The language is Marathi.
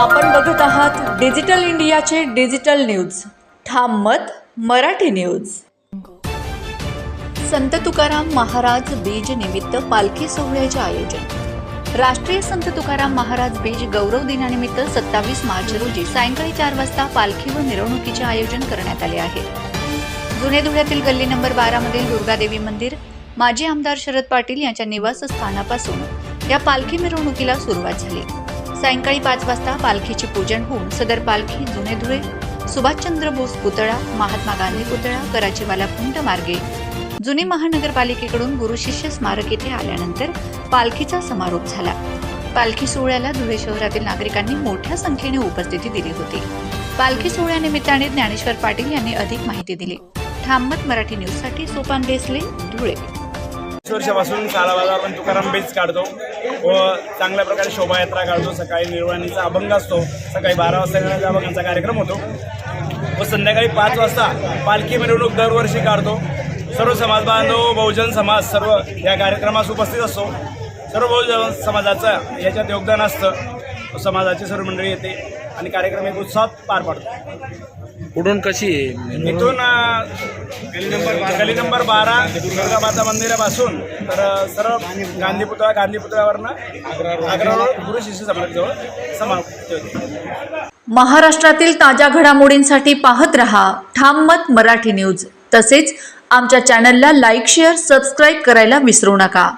आपण बघत आहात डिजिटल इंडियाचे डिजिटल न्यूज. ठाम मत मराठी न्यूज. संत तुकाराम महाराज बीज निमित्त पालखी सोहळ्याचे आयोजन. राष्ट्रीय संत तुकाराम महाराज बीज गौरव दिनानिमित्त सत्तावीस मार्च रोजी सायंकाळी चार वाजता पालखी व मिरवणुकीचे आयोजन करण्यात आले आहे. जुने धुळ्यातील गल्ली नंबर बारामधील दुर्गादेवी मंदिर माजी आमदार शरद पाटील यांच्या निवासस्थानापासून या पालखी मिरवणुकीला सुरुवात झाली. सायंकाळी पाच वाजता पालखीचे पूजन होऊन सदर पालखी जुने धुळे सुभाषचंद्र बोस पुतळा महात्मा गांधी पुतळा कराचीवाला खुंट मार्गे. जुने महानगरपालिकेकडून गुरु शिष्य स्मारक येथे आल्यानंतर पालखीचा समारोप झाला. पालखी सोहळ्याला धुळे शहरातील नागरिकांनी मोठ्या संख्येने उपस्थिती दिली होती. पालखी सोहळ्यानिमित्ताने ज्ञानेश्वर पाटील यांनी अधिक माहिती दिली. थांबत मराठी न्यूजसाठी सोपान बेसले धुळे. वीस वर्षापासून काळा बाजार तुकाराम बेच काढतो व चांगल्या प्रकारे शोभायात्रा काढतो. सकाळी निर्वाणीचा अभंग असतो. सकाळी बारा वाजता अभंगांचा कार्यक्रम होतो. व संध्याकाळी पाच वाजता पालखी मिरवणूक दरवर्षी काढतो. सर्व समाज बांधव बहुजन समाज सर्व या कार्यक्रमास उपस्थित असतो. सर्व बहुजन समाजाचं याच्यात योगदान असतं. समाजाची सर्व मंडळी येते. आणि कार्यक्रम एक उत्साहात पार पाडतो. कुठून कशी आहे? इथून गली नंबर बारा दुर्गामाता मंदिरापासून तर अ, सर्व गांधी पुतळा गांधी पुतळ्यावरनं आग्रावर गुरु शिष्य समाजाजवळ समाप्त होते. महाराष्ट्रातील ताज्या घडामोडींसाठी पाहत रहा ठाम मत मराठी न्यूज. तसेच आमच्या चॅनलला लाईक शेअर सबस्क्राईब करायला विसरू नका.